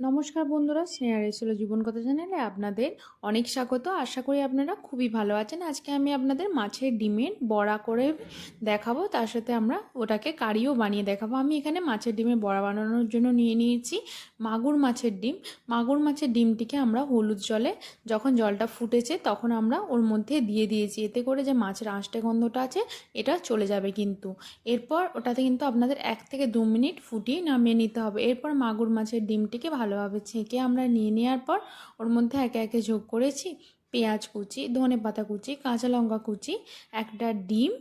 নমস্কার বন্ধুরা স্নেহা রেছিল জীবন কথা চ্যানেলে আপনাদের অনেক স্বাগত। আশা করি আপনারা খুবই ভালো আছেন। আজকে আমি আপনাদের মাছের ডিমের বড়া করে দেখাবো। তার সাথে আমরা ওটাকে কারিও বানিয়ে দেখাবো। আমি এখানে মাছের ডিমের বড়া বানানোর জন্য নিয়ে নিয়েছি মাগুর মাছের ডিম। মাগুর মাছের ডিমটিকে আমরা হলুদ জলে যখন জলটা ফুটেছে তখন আমরা ওর মধ্যে দিয়ে দিয়েছি। এতে করে যে মাছের আঁশটে গন্ধটা আছে, এটা চলে যাবে কিন্তু। এরপর ওটাতে কিন্তু আপনাদের এক থেকে দু মিনিট ফুটিয়ে নামিয়ে নিতে হবে। এরপর মাগুর মাছের ডিমটিকে ভালোভাবে ছেঁকে আমরা নিয়ে নেওয়ার পর ওর মধ্যে একে একে যোগ করেছি পেঁয়াজ কুচি, ধনে পাতা কুচি, কাঁচা লঙ্কা কুচি, একটা ডিম,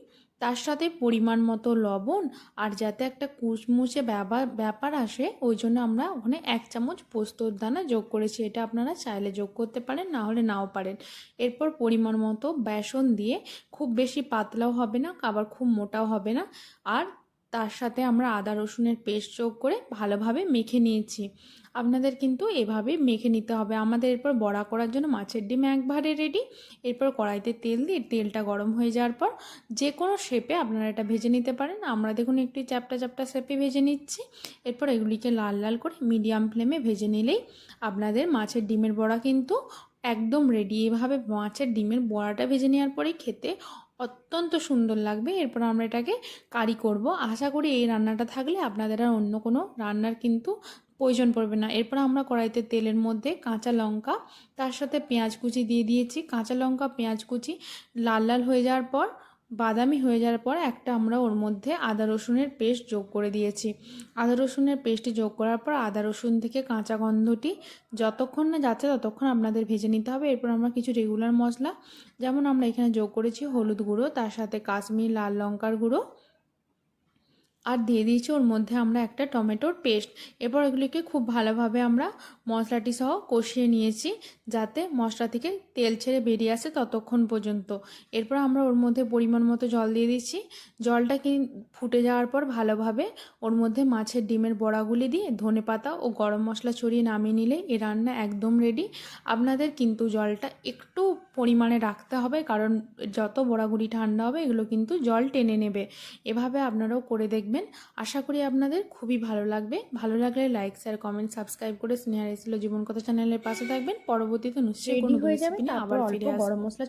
তার সাথে পরিমাণ মতো লবণ আর যাতে একটা কুচমুচে ব্যাপার ব্যাপার আসে ওই জন্য আমরা ওখানে এক চামচ পোস্তর দানা যোগ করেছি। এটা আপনারা চাইলে যোগ করতে পারেন, না হলে নাও পারেন। এরপর পরিমাণ মতো বেসন দিয়ে খুব বেশি পাতলাও হবে না, আবার খুব মোটাও হবে না। আর তার সাথে আমরা আদা রসুনের পেস্ট যোগ করে ভালোভাবে মেখে নিয়েছি। আপনাদের কিন্তু এভাবেই মেখে নিতে হবে। আমাদের এরপর বড়া করার জন্য মাছের ডিম একবারে রেডি এরপর কড়াইতে তেল দিয়ে তেলটা গরম হয়ে যাওয়ার পর যে কোনো শেপে আপনারা এটা ভেজে নিতে পারেন। আমরা দেখুন একটি চ্যাপটা চ্যাপটা শেপে ভেজে নিচ্ছি। এরপর এগুলিকে লাল লাল করে মিডিয়াম ফ্লেমে ভেজে নিলেই আপনাদের মাছের ডিমের বড়া কিন্তু একদম রেডি এভাবে মাছের ডিমের বড়াটা ভেজে নেওয়ার পরেই খেতে অত্যন্ত সুন্দর লাগবে। এরপর আমরা এটাকে কারি করব। আশা করি এই রান্নাটা থাকলে আপনাদের আর অন্য কোনো রান্নার কিন্তু প্রয়োজন পড়বে না। এরপর আমরা কড়াইতে তেলের মধ্যে কাঁচা লঙ্কা, তার সাথে পেঁয়াজ কুচি দিয়ে দিয়েছি। কাঁচা লঙ্কা, পেঁয়াজ কুচি লাল লাল হয়ে যাওয়ার পর বাদামি হয়ে যাওয়ার পর একটা আমরা ওর মধ্যে আদা রসুনের পেস্ট যোগ করে দিয়েছি। আদা রসুনের পেস্টটি যোগ করার পর আদা রসুন থেকে কাঁচা গন্ধটি যতক্ষণ না যাচ্ছে ততক্ষণ আপনাদের ভেজে নিতে হবে। এরপর আমরা কিছু রেগুলার মশলা, যেমন আমরা এখানে যোগ করেছি হলুদ গুঁড়ো, তার সাথে কাশ্মীর লাল লঙ্কার গুঁড়ো আর দিয়ে দিয়েছি ওর মধ্যে আমরা একটা টমেটোর পেস্ট। এরপর এগুলিকে খুব ভালোভাবে আমরা মশলাটি সহ কষিয়ে নিয়েছি যাতে মশলা থেকে তেল ছেড়ে বেরিয়ে আসে ততক্ষণ পর্যন্ত। এরপর আমরা ওর মধ্যে পরিমাণ মতো জল দিয়ে দিচ্ছি জলটা কি ফুটে যাওয়ার পর ভালোভাবে ওর মধ্যে মাছের ডিমের বড়াগুলি দিয়ে ধনে পাতা ও গরম মশলা ছড়িয়ে নামিয়ে নিলে এ রান্না একদম রেডি আপনাদের কিন্তু জলটা একটু পরিমাণে রাখতে হবে কারণ যত বড়াগুড়ি ঠান্ডা হবে এগুলো কিন্তু জল টেনে নেবে। এভাবে আপনারাও করে দেখবেন। আশা করি আপনাদের খুবই ভালো লাগবে। ভালো লাগলে লাইক শেয়ার কমেন্ট সাবস্ক্রাইব করে স্নেহার এসেছিল জীবন কথা চ্যানেলের পাশে থাকবেন। পরবর্তীতে নিশ্চয়ই কোনো হয়ে যাবে, রেসিপি আবার ফিরে আসব। গরম মশলা